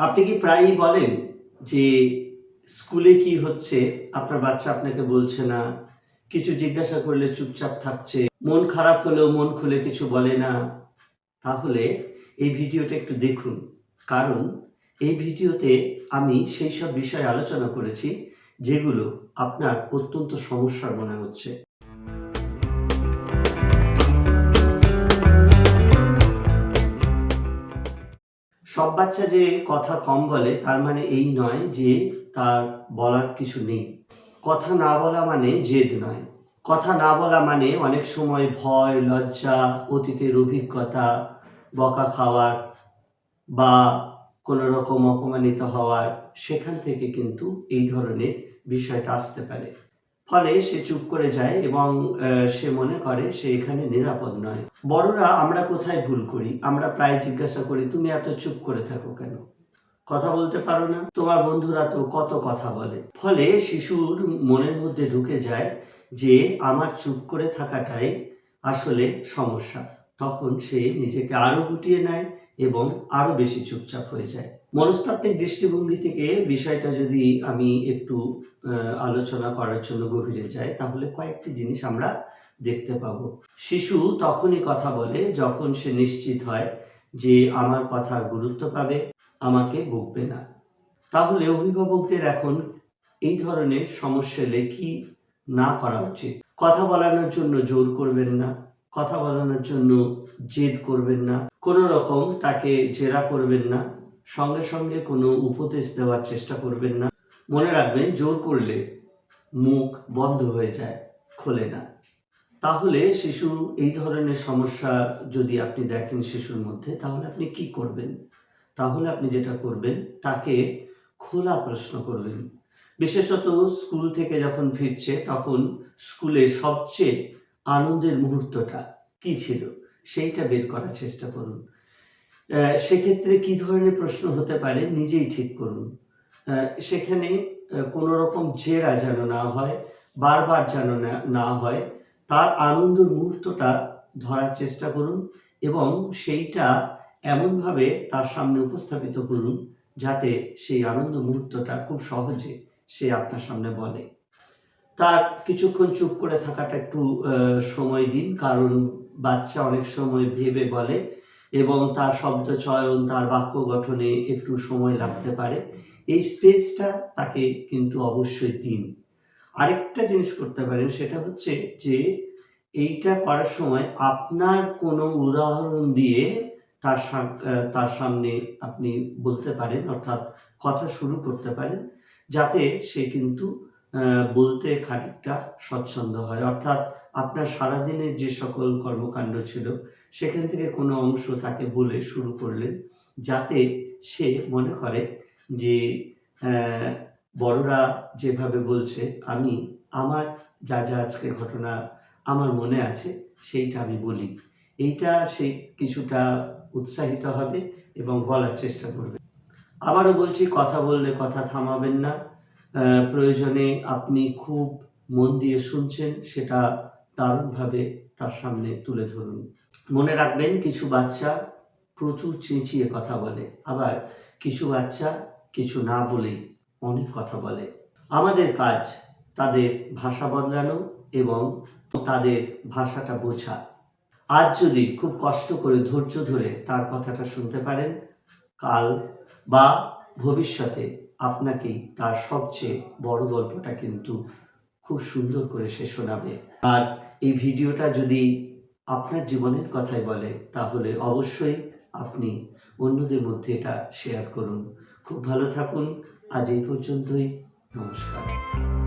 আপনি কি প্রায়ই বলেন যে স্কুলে কি হচ্ছে? আপনার বাচ্চা আপনাকে বলছে না। কিছু জিজ্ঞাসা করলে চুপচাপ থাকছে। মন খারাপ হলেও মন খুলে কিছু বলে না। তাহলে এই ভিডিওটা একটু দেখুন। কারণ এই ভিডিওতে আমি সেই সব বিষয়ে আলোচনা করেছি যেগুলো আপনার অত্যন্ত সমস্যার মনে হচ্ছে। সব বাচ্চা যে কথা কম বলে, তার মানে এই নয় যে তার বলার কিছু নেই। কথা না বলা মানে জেদ নয়। কথা না বলা মানে অনেক সময় ভয়, লজ্জা, অতীতের অভিজ্ঞতা, বকা খাওয়ার বা কোনো রকম অপমানিত হওয়ার, সেখান থেকে কিন্তু এই ধরনের বিষয়টা আসতে পারে। ফলে সে চুপ করে যায় এবং সে মনে করে সে এখানে নিরাপদ নয়। বড়রা, আমরা কোথায় ভুল করি? আমরা প্রায় জিজ্ঞাসা করি, তুমি এত চুপ করে থাকো কেন? কথা বলতে পারো না? তোমার বন্ধুরা তো কত কথা বলে। ফলে শিশুর মনের মধ্যে ঢুকে যায় যে, আমার চুপ করে থাকাটাই আসলে সমস্যা। তখন সে নিজেকে আরও গুটিয়ে নেয় এবং আরও বেশি চুপচাপ হয়ে যায়। মনস্তাত্ত্বিক দৃষ্টিভঙ্গি থেকে বিষয়টা যদি আমি একটু আলোচনা করার জন্য গভীরে যাই, তাহলে কয়েকটি জিনিস আমরা দেখতে পাবো। শিশু তখনই কথা বলে যখন সে নিশ্চিত হয় যে আমার কথার গুরুত্ব পাবে, আমাকে বকবে না। তাহলে অভিভাবকদের এখন এই ধরনের সমস্যা এলে কি না করা উচিত? কথা বলানোর জন্য জোর করবেন না। কথা বলানোর জন্য জেদ করবেন না, কোনো রকম তাকে জেরা করবেন না, সঙ্গে সঙ্গে কোনো উপদেশ দেওয়ার চেষ্টা করবেন না। মনে রাখবেন, জোর করলে মুখ বন্ধ হয়ে যায়, খোলে না। তাহলে শিশু এই ধরনের সমস্যা যদি আপনি দেখেন শিশুর মধ্যে, তাহলে আপনি কি করবেন? তাহলে আপনি যেটা করবেন, তাকে খোলা প্রশ্ন করবেন। বিশেষত স্কুল থেকে যখন ফিরছে, তখন স্কুলে সবচেয়ে আনন্দের মুহূর্তটা কি ছিল? সেইটা বের করার চেষ্টা করুন। সেক্ষেত্রে কি ধরনের প্রশ্ন হতে পারে নিজেই ঠিক করুন। সেখানে কোনো রকম জেরা যেন না হয়, বারবার যেন না হয়, তার আনন্দের মুহূর্তটা ধরার চেষ্টা করুন এবং সেইটা এমনভাবে তার সামনে উপস্থাপিত করুন যাতে সেই আনন্দ মুহূর্তটা খুব সহজে সে আপনার সামনে বলে। তার কিছুক্ষণ চুপ করে থাকাটা একটু সময় দিন, কারণ বাচ্চা অনেক সময় ভেবে বলে এবং তার শব্দ চয়ন, তার বাক্য গঠনে একটু সময় লাগতে পারে। এই স্পেসটা তাকে কিন্তু অবশ্যই দিন। আরেকটা জিনিস করতে পারেন, সেটা হচ্ছে যে এইটা করার সময় আপনার কোনো উদাহরণ দিয়ে তার তার সামনে আপনি বলতে পারেন, অর্থাৎ কথা শুরু করতে পারেন, যাতে সে কিন্তু বলতে খানিকটা স্বচ্ছন্দ হয়। অর্থাৎ আপনার সারাদিনের যে সকল কর্মকাণ্ড ছিল, সেখান থেকে কোনো অংশ তাকে বলে শুরু করলেন, যাতে সে মনে করে যে বড়রা যেভাবে বলছে, আমি, আমার যা যা আজকে ঘটনা আমার মনে আছে, সেইটা আমি বলি। এইটা সে কিছুটা উৎসাহিত হবে এবং বলার চেষ্টা করবে। আবারও বলছি, কথা বললে কথা থামাবেন না। প্রয়োজনে আপনি খুব মন দিয়ে শুনছেন, সেটা দারুণভাবে তার সামনে তুলে ধরুন। মনে রাখবেন, কিছু বাচ্চা প্রচুর চেঁচিয়ে কথা বলে, আবার কিছু বাচ্চা কিছু না বলেই অনেক কথা বলে। আমাদের কাজ তাদের ভাষা বদলানো এবং তাদের ভাষাটা বোঝা। আজ যদি খুব কষ্ট করে, ধৈর্য ধরে তার কথাটা শুনতে পারেন, কাল বা ভবিষ্যতে আপনাকেই তার সবচেয়ে বড় গল্পটা কিন্তু খুব সুন্দর করে সে শোনাবে। আর এই ভিডিওটা যদি আপনার জীবনের কথাই বলে, তাহলে অবশ্যই আপনি অন্যদের মধ্যে এটা শেয়ার করুন। খুব ভালো থাকুন। আজ এই পর্যন্তই। নমস্কার।